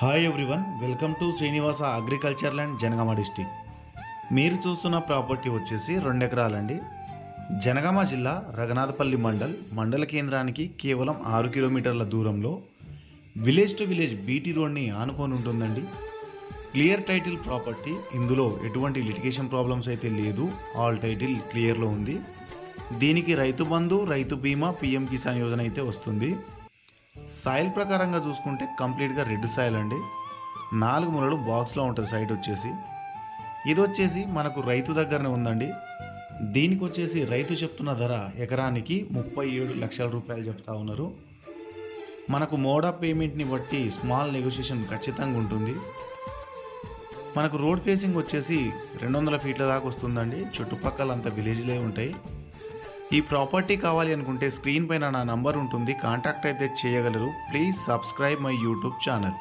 Hi everyone welcome to Srinivasa agriculture land Jangaon district మీరు చూస్తున్న property వచ్చేసి రెండు ఎకరాలండి. జనగామ జిల్లా రఘునాథపల్లి మండల్ మండల కేంద్రానికి కేవలం ఆరు కిలోమీటర్ల దూరంలో విలేజ్ టు విలేజ్ బీటీ రోడ్ని ఆనుకొని ఉంటుందండి. క్లియర్ టైటిల్ ప్రాపర్టీ ఇందులో ఎటువంటి లిటిగేషన్ ప్రాబ్లమ్స్ అయితే లేదు. ఆల్ టైటిల్ క్లియర్లో ఉంది. దీనికి రైతు బంధు రైతు బీమా పిఎం కిసాన్ యోజన అయితే వస్తుంది. సాయిల్ ప్రకారంగా చూసుకుంటే కంప్లీట్గా రెడ్ సాయిల్ అండి. నాలుగు మూలలు బాక్స్లో ఉంటుంది సైట్ వచ్చేసి. ఇది వచ్చేసి మనకు రైతు దగ్గరనే ఉందండి. దీనికి వచ్చేసి రైతు చెప్తున్న ధర ఎకరానికి ముప్పై ఏడు లక్షల రూపాయలు చెప్తా ఉన్నారు. మనకు మోడా పేమెంట్ని బట్టి స్మాల్ నెగోషియేషన్ ఖచ్చితంగా ఉంటుంది. మనకు రోడ్ ఫేసింగ్ వచ్చేసి రెండు వందల ఫీట్ల దాకా వస్తుందండి. చుట్టుపక్కల అంత విలేజ్లే ఉంటాయి. ఈ ప్రాపర్టీ కావాలి అనుకుంటే స్క్రీన్ పైన నా నంబర్ ఉంటుంది కాంటాక్ట్ అయితే చేయగలరు. Please subscribe my YouTube channel.